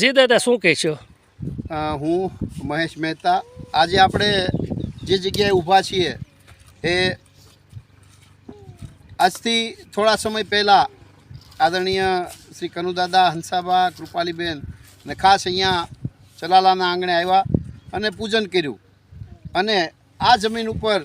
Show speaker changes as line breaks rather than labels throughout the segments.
જી દાદા, શું કહેશો?
હું મહેશ મહેતા. આજે આપણે જે જગ્યાએ ઊભા છીએ એ આજથી થોડા સમય પહેલાં આદરણીય શ્રી કનુદાદા હંસાબા, કૃપાલીબેન ને ખાસ અહીંયા ચલાલાના આંગણે આવ્યા અને પૂજન કર્યું. અને આ જમીન ઉપર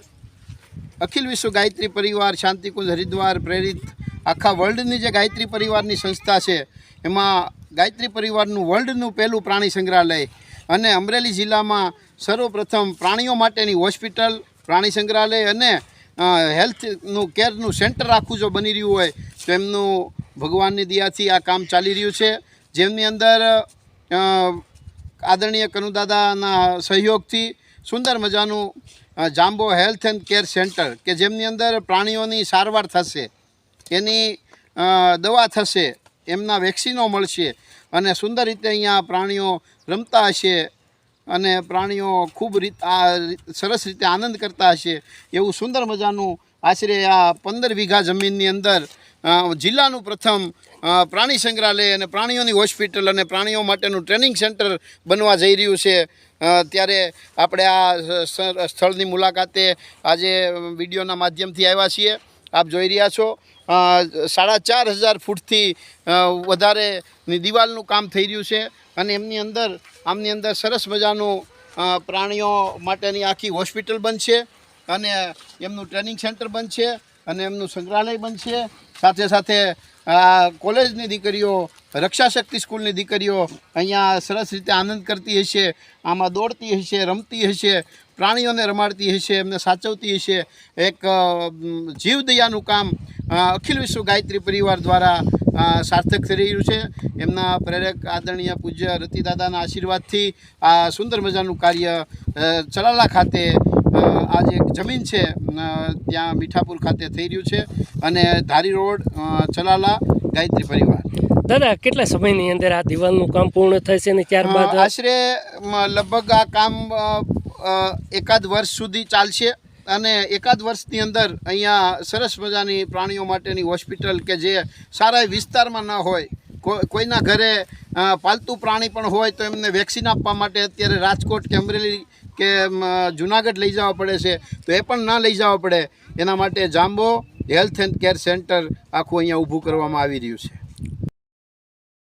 અખિલ વિશ્વ ગાયત્રી પરિવાર, શાંતિકુંજ હરિદ્વાર પ્રેરિત આખા વર્લ્ડની જે ગાયત્રી પરિવારની સંસ્થા છે, એમાં ગાયત્રી પરિવારનું વર્લ્ડનું પહેલું પ્રાણી સંગ્રહાલય અને અમરેલી જિલ્લામાં સર્વપ્રથમ પ્રાણીઓ માટેની હોસ્પિટલ, પ્રાણી સંગ્રહાલય અને હેલ્થનું કેરનું સેન્ટર આખું જો બની રહ્યું હોય, તો એમનું ભગવાનની દયાથી આ કામ ચાલી રહ્યું છે. જેમની અંદર આદરણીય કનુદાદાના સહયોગથી સુંદર મજાનું jumbo health and care centre કે જેમની અંદર પ્રાણીઓની સારવાર થશે, એની દવા થશે, એમના વેક્સિનો મળશે અને સુંદર રીતે અહીંયા પ્રાણીઓ રમતા હશે અને પ્રાણીઓ ખૂબ રીત આ સરસ રીતે આનંદ કરતા હશે એવું સુંદર મજાનું આશરે આ પંદર વીઘા જમીનની અંદર જિલ્લાનું પ્રથમ પ્રાણી સંગ્રહાલય અને પ્રાણીઓની હોસ્પિટલ અને પ્રાણીઓ માટેનું ટ્રેનિંગ સેન્ટર બનવા જઈ રહ્યું છે. ત્યારે આપણે આ સ્થળની મુલાકાતે આજે વિડીયોના માધ્યમથી આવ્યા છીએ. આપ જોઈ રહ્યા છો. સાડા ચાર હજાર ફૂટથી વધારે દિવાલનું કામ થઈ રહ્યું છે અને એમની અંદર, આમની અંદર સરસ મજાનું પ્રાણીઓ માટેની આખી હોસ્પિટલ બનશે અને એમનું ટ્રેનિંગ સેન્ટર બનશે અને એમનું સંગ્રહાલય બનશે. સાથે સાથે કોલેજની દીકરીઓ, રક્ષાશક્તિ સ્કૂલની દીકરીઓ અહીંયા સરસ રીતે આનંદ કરતી હશે, આમાં દોડતી હશે, રમતી હશે, પ્રાણીઓને રમાડતી હશે, એમને સાચવતી હશે. એક જીવદયાનું કામ અખિલ વિશ્વ ગાયત્રી પરિવાર દ્વારા સાર્થક થઈ રહ્યું છે. એમના પ્રેરક આદરણીય પૂજ્ય રતિદાદાના આશીર્વાદથી આ સુંદર મજાનું કાર્ય ચલાલા ખાતે આ જે જમીન છે ત્યાં મીઠાપુર ખાતે થઈ રહ્યું છે અને ધારી રોડ ચલાલા ગાયત્રી પરિવાર.
દાદા કેટલા સમયની અંદર આ દિવાલનું કામ પૂર્ણ થશે અને ત્યારબાદ?
આશરે લગભગ આ કામ એકાદ વર્ષ સુધી ચાલશે. અને એકાદ વર્ષની અંદર અહીંયા સરસ મજાની પ્રાણીઓ માટેની હોસ્પિટલ કે જે સારા વિસ્તારમાં ન હોય કોઈના ઘરે પાલતુ પ્રાણી પણ હોય તો એમને વેક્સિન આપવા માટે અત્યારે રાજકોટ કે અમરેલી કે જુનાગઢ લઈ જવા પડે છે, તો એ પણ ના લઈ જવા પડે. એના માટે jumbo health and care centre આખું અહીંયા ઊભું કરવામાં આવી રહ્યું છે.